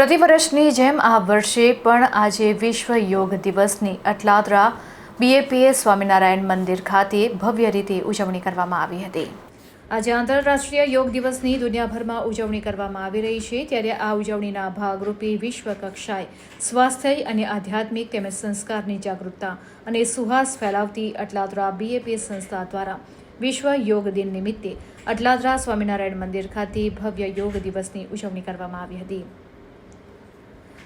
પ્રતિવર્ષની જેમ આ વર્ષે પણ આજે વિશ્વ યોગ દિવસની અટલાદરા બીએપીએ સ્વામિનારાયણ મંદિર ખાતે ભવ્ય રીતે ઉજવણી કરવામાં આવી હતી. આજે આંતરરાષ્ટ્રીય યોગ દિવસની દુનિયાભરમાં ઉજવણી કરવામાં આવી રહી છે. ત્યારે આ ઉજવણીના ભાગરૂપે વિશ્વ કક્ષાએ સ્વાસ્થ્ય અને આધ્યાત્મિક તેમજ સંસ્કારની જાગૃતતા અને સુહાસ ફેલાવતી અટલાદરા બીએપીએ સંસ્થા દ્વારા વિશ્વ યોગ દિન નિમિત્તે અટલાદરા સ્વામિનારાયણ મંદિર ખાતે ભવ્ય યોગ દિવસની ઉજવણી કરવામાં આવી હતી.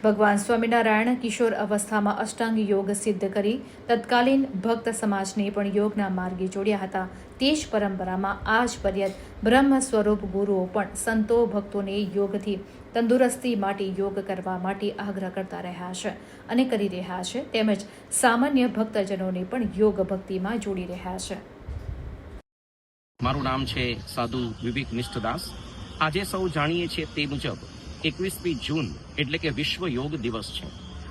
ભગવાન સ્વામિનારાયણ કિશોર અવસ્થામાં અષ્ટાંગ યોગ સિદ્ધ કરી તત્કાલીન ભક્ત સમાજને પણ યોગના માર્ગે જોડ્યા હતા. તે જ પરંપરામાં આજ પર્યંત બ્રહ્મ સ્વરૂપ ગુરુઓ પણ સંતો ભક્તોને યોગથી તંદુરસ્તી માટે યોગ કરવા માટે આગ્રહ કરતા રહ્યા છે અને કરી રહ્યા છે. તેમજ સામાન્ય ભક્તજનોને પણ યોગ ભક્તિમાં જોડી રહ્યા છે. મારું નામ છે સાધુ વિવેક નિષ્ઠદાસ આજે સૌ જાણીએ છીએ તે મુજબ એકવીસમી જૂન એટલે કે વિશ્વ યોગ દિવસ છે.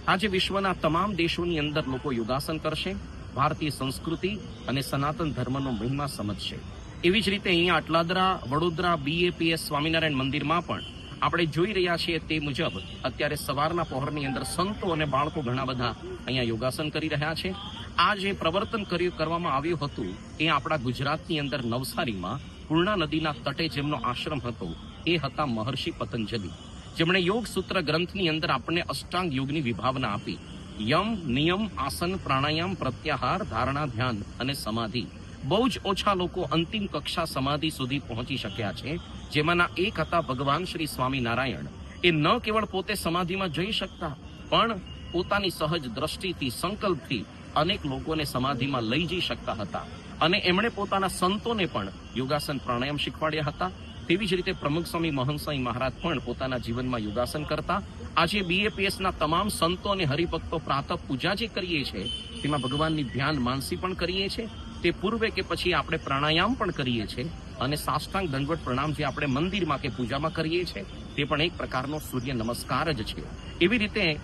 આજે વિશ્વના તમામ દેશોની અંદર લોકો યોગાસન કરશે, ભારતીય સંસ્કૃતિ અને સનાતન ધર્મનો મહિમા સમજશે. એવી જ રીતે અહીંયા આટલાદરા વડોદરા બીએપીએસ સ્વામિનારાયણ મંદિરમાં પણ આપણે જોઈ રહ્યા છીએ તે મુજબ અત્યારે સવારના પહોરની અંદર સંતો અને બાળકો ઘણા બધા અહીંયા યોગાસન કરી રહ્યા છે. આ જે પ્રવર્તન કર્યું, કરવામાં આવ્યું હતું એ આપણા ગુજરાતની અંદર નવસારીમાં પૂર્ણા નદીના તટે જેમનો આશ્રમ હતો એ હતા મહર્ષિ પતંજલિ. જેમણે યોગ સૂત્ર ગ્રંથની અંદર આપણને અષ્ટાંગ યોગની વિભાવના આપી. યમ, નિયમ, આસન, પ્રાણાયામ, પ્રત્યાહાર, ધારણા, ધ્યાન અને સમાધિ. બહુ જ ઓછા લોકો અંતિમ કક્ષા સમાધિ સુધી પહોંચી શક્યા છે, જેમાંના એક હતા ભગવાન શ્રી સ્વામિનારાયણ. એ ન કેવળ પોતે સમાધિમાં જઈ શકતા, પણ પોતાની સહજ દ્રષ્ટિથી, સંકલ્પથી અનેક લોકોને સમાધિમાં લઈ જઈ શકતા હતા. અને એમણે પોતાના સંતોને પણ યોગાસન પ્રાણાયામ શીખવાડ્યા હતા તેવી જ રીતે પ્રમુખ સ્વામી મહંત સ્વામી મહારાજ પણ પોતાના જીવનમાં યોગાસન કરતા. આજે બીએપીએસના તમામ સંતો અને હરિભક્તો પ્રાતઃ પૂજા જે કરીએ છીએ તેમાં ભગવાનની ધ્યાન માનસી પણ કરીએ છીએ તે પૂર્વે કે પછી આપણે પ્રાણાયામ પણ કરીએ છીએ અને સાષ્ટાંગ દંડવટ પ્રણામ જે આપણે મંદિરમાં કે પૂજામાં કરીએ છીએ તે પણ એક પ્રકારનો સૂર્ય નમસ્કાર જ છે. એવી રીતે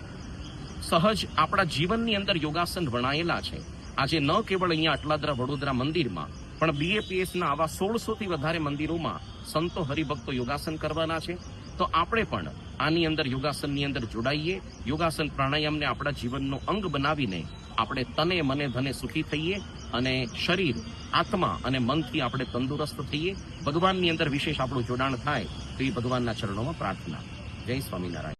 સહજ આપણા જીવનની અંદર યોગાસન વણાયેલા છે. આજે ન કેવળ અહીંયા આટલાદરા વડોદરા મંદિરમાં પણ બીએપીએસના આવા સોળસોથી વધારે મંદિરોમાં સંતો હરિભક્તો યોગાસન કરવાના છે. તો આપણે પણ આની અંદર યોગાસનની અંદર જોડાઈએ. યોગાસન પ્રાણાયામને આપણા જીવનનો અંગ બનાવીને આપણે તને, મને, ધને સુખી થઈએ અને શરીર, આત્મા અને મનથી આપણે તંદુરસ્ત થઈએ. ભગવાનની અંદર વિશેષ આપણું જોડાણ થાય તો એ ભગવાનના ચરણોમાં પ્રાર્થના. જય સ્વામિનારાયણ.